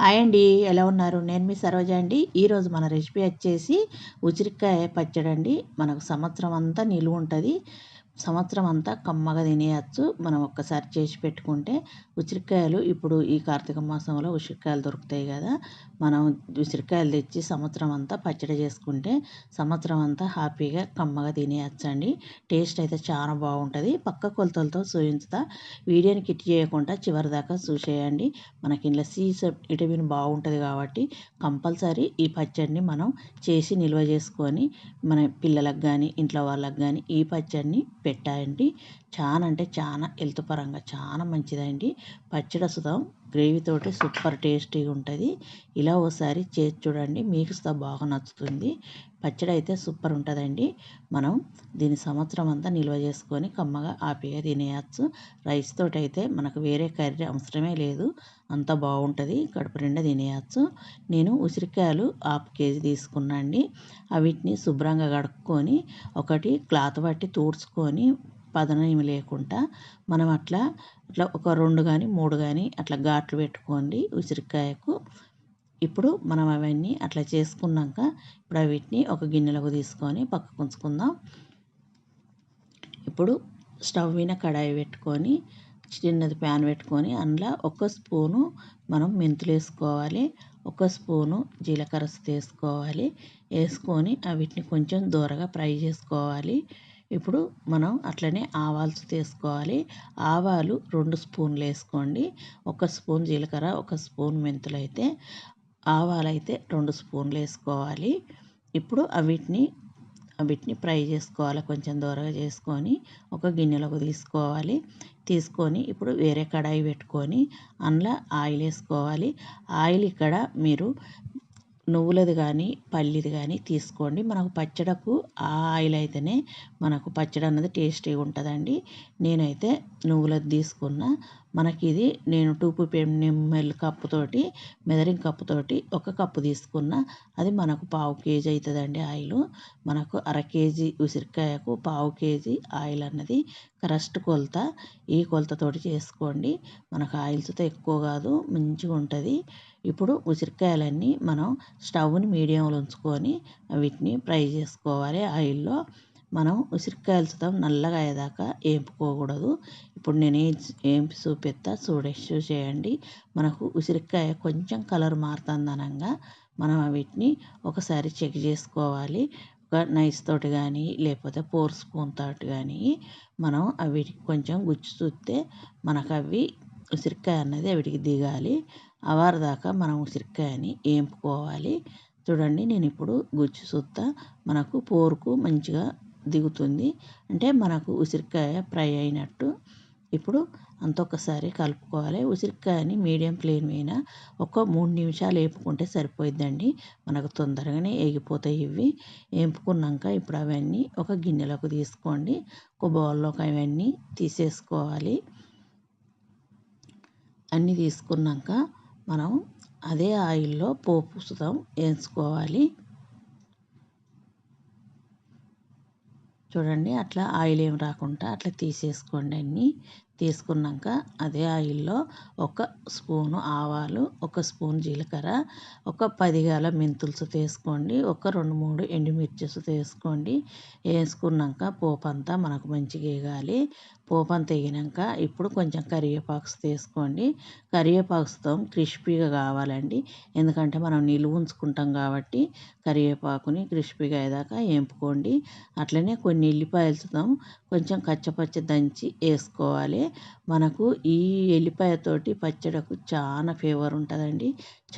Hi అండి ఎలా ఉన్నారు? నేను మీ సరోజ అండి. ఈరోజు మన రెసిపీ వచ్చేసి ఉచిరికాయ పచ్చడి అండి మనకు సంవత్సరం అంతా నిలువ ఉంటుంది. సంవత్సరం అంతా కమ్మగా తినేయచ్చు. మనం ఒక్కసారి చేసి పెట్టుకుంటే ఉసిరికాయలు ఇప్పుడు ఈ కార్తీక మాసంలో ఉసిరికాయలు దొరుకుతాయి కదా. మనం ఉసిరికాయలు తెచ్చి సంవత్సరం అంతా పచ్చడి చేసుకుంటే సంవత్సరం అంతా హ్యాపీగా కమ్మగా తినేయచ్చండి. టేస్ట్ అయితే చాలా బాగుంటుంది. పక్క కొలతలతో చూపించుతా వీడియోని కిట్ చేయకుండా చివరి దాకా చూసేయండి. మనకి ఇంట్లో సి విటమిన్ బాగుంటుంది కాబట్టి కంపల్సరీ ఈ పచ్చడిని మనం చేసి నిల్వ చేసుకొని మన పిల్లలకు కానీ ఇంట్లో వాళ్ళకి కానీ ఈ పచ్చడిని పెట్టాయండి. చాలా అంటే చాలా హెల్త్ పరంగా చాలా మంచిదండి. పచ్చడి సుతం గ్రేవీతోటి సూపర్ టేస్టీగా ఉంటుంది ఇలా ఒకసారి చేసి చూడండి. మీకు సుతా బాగా నచ్చుతుంది. పచ్చడి అయితే సూపర్ ఉంటుందండి మనం దీని సంవత్సరం అంతా నిల్వ చేసుకొని కమ్మగా ఆపిగా తినేయచ్చు. రైస్ తోటి అయితే మనకు వేరే కర్రీ అవసరమే లేదు. అంత బాగుంటుంది కడుపు నిండా తినేయచ్చు. నేను ఉసిరికాయలు హాఫ్ కేజీ తీసుకున్నాండి. వీటిని శుభ్రంగా కడుక్కొని ఒకటి క్లాత్ పట్టి తూడ్చుకొని పదనేమి లేకుండా మనం అట్లా అట్లా ఒక రెండు కానీ మూడు కానీ అట్లా ఘాట్లు పెట్టుకోండి ఉసిరికాయకు. ఇప్పుడు మనం అవన్నీ అట్లా చేసుకున్నాక ఇప్పుడు వీటిని ఒక గిన్నెలకు తీసుకొని పక్కకు ఉంచుకుందాం. ఇప్పుడు స్టవ్ మీద కడాయి పెట్టుకొని చిన్నది ప్యాన్ పెట్టుకొని అందులో ఒక స్పూను మనం మెంతులు వేసుకోవాలి ఒక స్పూను జీలకర్ర వేసుకోవాలి వేసుకొని వీటిని కొంచెం దూరగా ఫ్రై చేసుకోవాలి. ఇప్పుడు మనం అట్లనే ఆవాలు తీసుకోవాలి ఆవాలు రెండు స్పూన్లు వేసుకోండి. ఒక స్పూన్ జీలకర్ర ఒక స్పూన్ మెంతులు అయితే ఆవాలు అయితే రెండు స్పూన్లు వేసుకోవాలి. ఇప్పుడు వీటిని వీటిని ఫ్రై చేసుకోవాలి. కొంచెం దూరగా చేసుకొని ఒక గిన్నెలోకి తీసుకోవాలి. తీసుకొని ఇప్పుడు వేరే కడాయి పెట్టుకొని అందులో ఆయిల్ వేసుకోవాలి. ఆయిల్ ఇక్కడ మీరు నువ్వులది కానీ పల్లిది కానీ తీసుకోండి. మనకు పచ్చడకు ఆ ఆయిల్ అయితేనే మనకు పచ్చడి అన్నది టేస్టీగా ఉంటుందండి. నేనైతే నువ్వులది తీసుకున్న మనకి ఇది నేను టూ ఫిఫ్టీ ఎంఎల్ కప్పుతోటి మెదరింగ్ కప్పుతోటి ఒక కప్పు తీసుకున్న అది మనకు పావు కేజీ అవుతుందండి ఆయిల్. మనకు అర కేజీ ఉసిరికాయకు పావు కేజీ ఆయిల్ అన్నది కరెస్ట్ కొలత. ఈ కొలతతోటి చేసుకోండి. మనకు ఆయిల్స్తో ఎక్కువ కాదు మంచిగా ఉంటుంది. ఇప్పుడు ఉసిరికాయలన్నీ మనం స్టవ్ని మీడియంలో ఉంచుకొని వీటిని ఫ్రై చేసుకోవాలి ఆయిల్లో. మనం ఉసిరికాయలు సుతం నల్లగా అయ్యేదాకా వేపుకోకూడదు ఇప్పుడు నేను ఏంపి చూపిస్తా చూడే చూసేయండి మనకు ఉసిరికాయ కొంచెం కలర్ మారుతుంది అనంగా మనం వీటిని ఒకసారి చెక్ చేసుకోవాలి. ఒక నైస్ తోటి కానీ లేకపోతే ఫోర్ స్పూన్ తోటి కానీ మనం వీటికి కొంచెం గుచ్చి చూస్తే మనకు అవి ఉసిరికాయ అన్నది వీటికి దిగాలి. అవారు దాకా మనం ఉసిరికాయని వేపుకోవాలి చూడండి నేను ఇప్పుడు గుచ్చి చూస్తా. మనకు పోరుకు మంచిగా దిగుతుంది. అంటే మనకు ఉసిరికాయ ఫ్రై అయినట్టు. ఇప్పుడు అంత ఒకసారి కలుపుకోవాలి. ఉసిరికాయని మీడియం ఫ్లేమ్ మీద ఒక మూడు నిమిషాలు వేపుకుంటే సరిపోయిద్దండి. మనకు తొందరగానే వేగిపోతాయి ఇవి. వేపుకున్నాక ఇప్పుడు అవన్నీ ఒక గిన్నెలోకి తీసుకోండి. ఒక బౌల్లోకి అవన్నీ తీసేసుకోవాలి. అన్నీ తీసుకున్నాక మనం అదే ఆయిల్లో పోపు సుతం వేసుకోవాలి చూడండి అట్లా ఆయిల్ ఏం రాకుండా అట్లా తీసేసుకోండి అన్నీ. తీసుకున్నాక అదే ఆయిల్లో ఒక స్పూను ఆవాలు ఒక స్పూన్ జీలకర్ర ఒక పది గల మెంతులు తీసుకోండి ఒక రెండు మూడు ఎండుమిర్చిస్ తీసుకోండి వేసుకున్నాక పోపు అంతా మనకు మంచిగా వేగాలి. పోపు అంతా వేగినాక ఇప్పుడు కొంచెం కరివేపాకు తీసుకోండి కరివేపాకుతో క్రిస్పీగా కావాలండి. ఎందుకంటే మనం నిలువ ఉంచుకుంటాం కాబట్టి కరివేపాకుని క్రిస్పీగా అయ్యేదాకా వేపుకోండి. అట్లనే కొన్ని ఎల్లిపాయలతో కొంచెం కచ్చపచ్చ దంచి వేసుకోవాలి. మనకు ఈ ఎల్లిపాయతోటి పచ్చడకు చాలా ఫేవర్ ఉంటుందండి.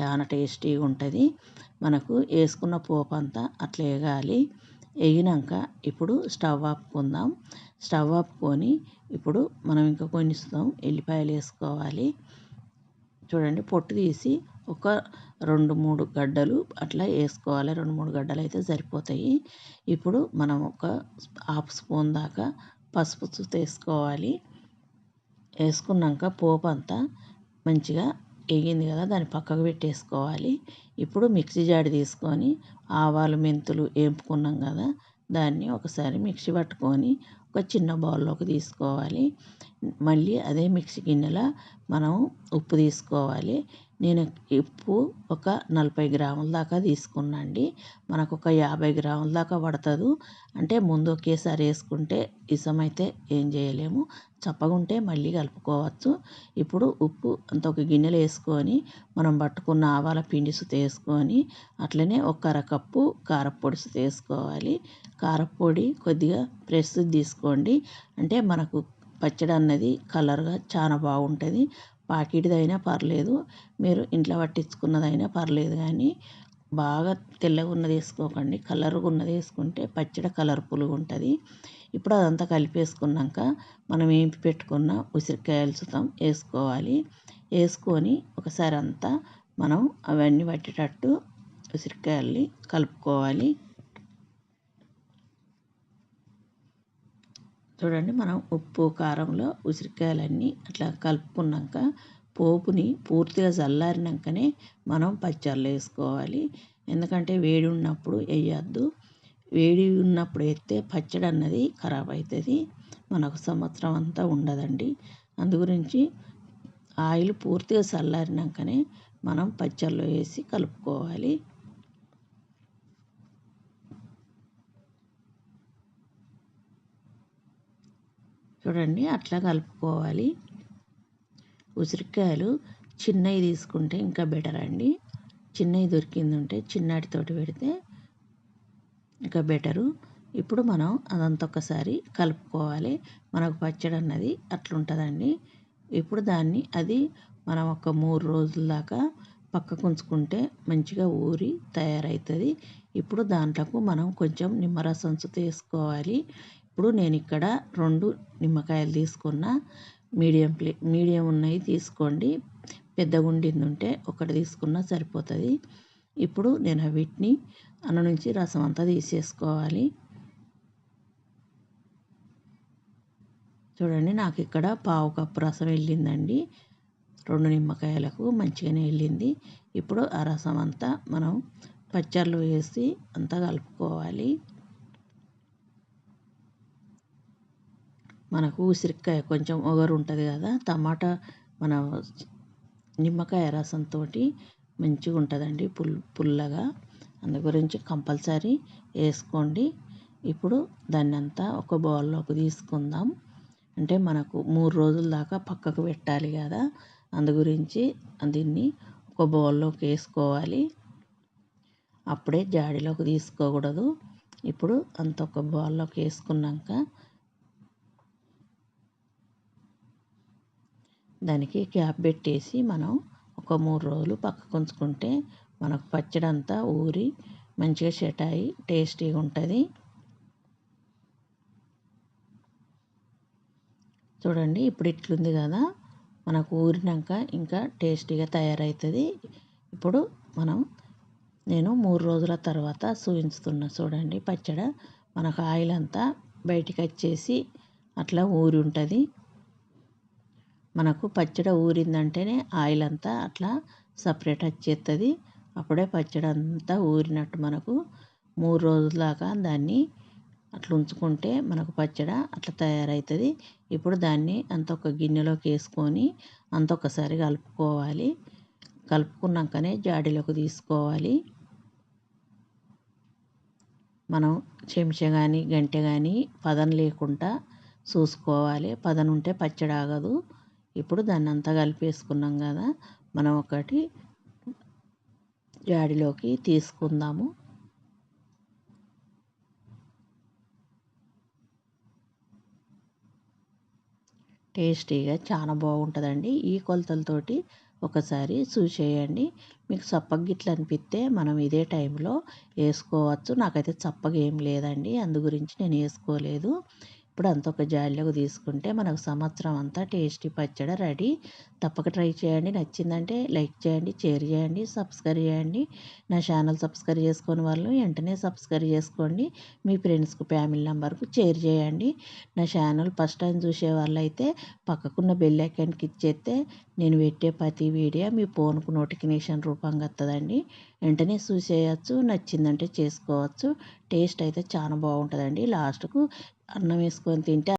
చాలా టేస్టీగా ఉంటుంది. మనకు వేసుకున్న పోపు అంతా అట్లా వేగాలి వేగినాక ఇప్పుడు స్టవ్ ఆపుకుందాం. స్టవ్ ఆపుకొని ఇప్పుడు మనం ఇంకా కొన్ని ఇస్తాం ఎల్లిపాయలు వేసుకోవాలి. చూడండి పొట్టు తీసి ఒక రెండు మూడు గడ్డలు అట్లా వేసుకోవాలి. రెండు మూడు గడ్డలు అయితే సరిపోతాయి. ఇప్పుడు మనం ఒక హాఫ్ స్పూన్ దాకా పసుపు వేసుకోవాలి. వేసుకున్నాక పోపు అంతా మంచిగా వేగింది కదా దాన్ని పక్కకు పెట్టేసుకోవాలి. ఇప్పుడు మిక్సీ జాడి తీసుకొని ఆవాలు మెంతులు వేపుకున్నాం కదా దాన్ని ఒకసారి మిక్సీ పట్టుకొని ఒక చిన్న బౌల్లోకి తీసుకోవాలి. మళ్ళీ అదే మిక్సీ గిన్నెలో మనం ఉప్పు తీసుకోవాలి. నేను ఉప్పు ఒక నలభై గ్రాముల దాకా తీసుకున్నాండి. మనకు ఒక యాభై గ్రాముల దాకా పడుతుంది. అంటే ముందు ఒకేసారి వేసుకుంటే ఇసమైతే ఏం చేయలేము. చప్పగుంటే మళ్ళీ కలుపుకోవచ్చు. ఇప్పుడు ఉప్పు అంత ఒక గిన్నెలో వేసుకొని మనం పట్టుకున్న ఆవాల పిండి సుత వేసుకొని అట్లనే ఒక అరకప్పు కారపొడి సుత వేసుకోవాలి కారపొడి కొద్దిగా ప్రెస్ తీసుకోండి. అంటే మనకు పచ్చడి అన్నది కలర్గా చాలా బాగుంటుంది. పాకెట్దైనా పర్లేదు మీరు ఇంట్లో పట్టించుకున్నదైనా పర్లేదు కానీ బాగా తెల్లగా ఉన్నది వేసుకోకండి. కలర్గా ఉన్నది వేసుకుంటే పచ్చడి కలర్ఫుల్గా ఉంటుంది ఇప్పుడు అదంతా కలిపేసుకున్నాక మనం ఏంపి పెట్టుకున్న ఉసిరికాయలు సుతం వేసుకోవాలి. వేసుకొని ఒకసారి అంతా మనం అవన్నీ పట్టేటట్టు ఉసిరికాయల్ని కలుపుకోవాలి. చూడండి మనం ఉప్పు కారంలో ఉసిరికాయలన్నీ అట్లా కలుపుకున్నాక పోపుని పూర్తిగా చల్లారినాకనే మనం పచ్చళ్ళు వేసుకోవాలి. ఎందుకంటే వేడి ఉన్నప్పుడు వేయద్దు. వేడి ఉన్నప్పుడు వేస్తే పచ్చడి అన్నది ఖరాబ్ అవుతుంది మనకు సంవత్సరం అంతా ఉండదండి. అందు గురించి ఆయిల్ పూర్తిగా చల్లారినాకనే మనం పచ్చళ్ళు వేసి కలుపుకోవాలి. చూడండి అట్లా కలుపుకోవాలి. ఉసిరికాయలు చిన్నవి తీసుకుంటే ఇంకా బెటర్ అండి. చిన్నవి దొరికింది ఉంటే చిన్నటితోటి పెడితే ఇంకా బెటరు. ఇప్పుడు మనం అదంతా ఒకసారి కలుపుకోవాలి. మనకు పచ్చడి అన్నది అట్లుంటుందండి. ఇప్పుడు దాన్ని అది మనం ఒక మూడు రోజుల దాకా పక్కకు ఉంచుకుంటే మంచిగా ఊరి తయారవుతుంది ఇప్పుడు దాంట్లోకి మనం కొంచెం నిమ్మరసం వేసుకోవాలి ఇప్పుడు నేను ఇక్కడ రెండు నిమ్మకాయలు తీసుకున్న మీడియం ప్లే మీడియం ఉన్నవి తీసుకోండి. పెద్దగుండింది ఉంటే ఒకటి తీసుకున్నా సరిపోతుంది. ఇప్పుడు నేను వీటిని అన్న నుంచి రసం అంతా తీసేసుకోవాలి. చూడండి నాకు ఇక్కడ పావు కప్పు రసం వెళ్ళిందండి. రెండు నిమ్మకాయలకు మంచిగానే వెళ్ళింది. ఇప్పుడు ఆ రసం అంతా మనం పచ్చళ్ళు వేసి అంతా కలుపుకోవాలి. మనకు ఉసిరికాయ కొంచెం ఒగరు ఉంటుంది కదా టమాటా మన నిమ్మకాయ రసంతో మంచిగా ఉంటుందండి పుల్ పుల్లగా. అందు గురించి కంపల్సరీ వేసుకోండి. ఇప్పుడు దాన్ని అంతా ఒక బౌల్లోకి తీసుకుందాం. అంటే మనకు మూడు రోజుల దాకా పక్కకు పెట్టాలి కదా అందు గురించి దీన్ని ఒక బౌల్లోకి వేసుకోవాలి. అప్పుడే జాడీలోకి తీసుకోకూడదు. ఇప్పుడు అంత ఒక బౌల్లోకి వేసుకున్నాక దానికి క్యాప్ పెట్టేసి మనం ఒక మూడు రోజులు పక్కకు ఉంచుకుంటే మనకు పచ్చడి అంతా ఊరి మంచిగా సెట్ అయ్యి టేస్టీగా ఉంటుంది. చూడండి ఇప్పుడు ఇట్లుంది కదా. మనకు ఊరినాక ఇంకా టేస్టీగా తయారవుతుంది ఇప్పుడు మనం నేను మూడు రోజుల తర్వాత చూపించుతున్నా చూడండి పచ్చడి. మనకు ఆయిల్ అంతా బయటికి వచ్చేసి అట్లా ఊరి ఉంటుంది. మనకు పచ్చడి ఊరిందంటేనే ఆయిల్ అంతా అట్లా సపరేట్ వచ్చేస్తుంది అప్పుడే పచ్చడి అంతా ఊరినట్టు మనకు మూడు రోజుల దాకా దాన్ని అట్లా ఉంచుకుంటే మనకు పచ్చడి అట్లా తయారవుతుంది ఇప్పుడు దాన్ని అంత ఒక గిన్నెలోకి వేసుకొని అంత ఒకసారి కలుపుకోవాలి. కలుపుకున్నాకనే జాడీలోకి తీసుకోవాలి. మనం చెంచా కానీ గంటె కానీ పదం లేకుండా చూసుకోవాలి. పదం ఉంటే పచ్చడి ఆగదు ఇప్పుడు దాన్ని అంతా కలిపేసుకున్నాం కదా మనం ఒకటి జాడిలోకి తీసుకుందాము. టేస్టీగా చాలా బాగుంటుందండి. ఈ కొలతలతోటి ఒకసారి చూసేయండి. మీకు చప్పగిట్లు అనిపిస్తే మనం ఇదే టైంలో వేసుకోవచ్చు. నాకైతే చప్పగా ఏం లేదండి. అందు గురించి నేను వేసుకోలేదు. ఇప్పుడు అంత ఒక జాలిలోకి తీసుకుంటే మనకు సంవత్సరం అంతా టేస్టీ పచ్చడి రెడీ. తప్పక ట్రై చేయండి. నచ్చిందంటే లైక్ చేయండి షేర్ చేయండి సబ్స్క్రైబ్ చేయండి. నా ఛానల్ సబ్స్క్రైబ్ చేసుకుని వాళ్ళు వెంటనే సబ్స్క్రైబ్ చేసుకోండి. మీ ఫ్రెండ్స్కు ఫ్యామిలీ నెంబర్కు షేర్ చేయండి. నా ఛానల్ ఫస్ట్ టైం చూసే వాళ్ళైతే పక్కకున్న బెల్ ఐకాన్కి ఇచ్చేస్తే నేను పెట్టే ప్రతి వీడియో మీ ఫోన్కు నోటిఫికేషన్ రూపంగా వస్తుందండి వెంటనే చూసేయచ్చు నచ్చిందంటే చేసుకోవచ్చు. టేస్ట్ అయితే చాలా బాగుంటుందండి. లాస్ట్కు అన్నం వేసుకొని తింటే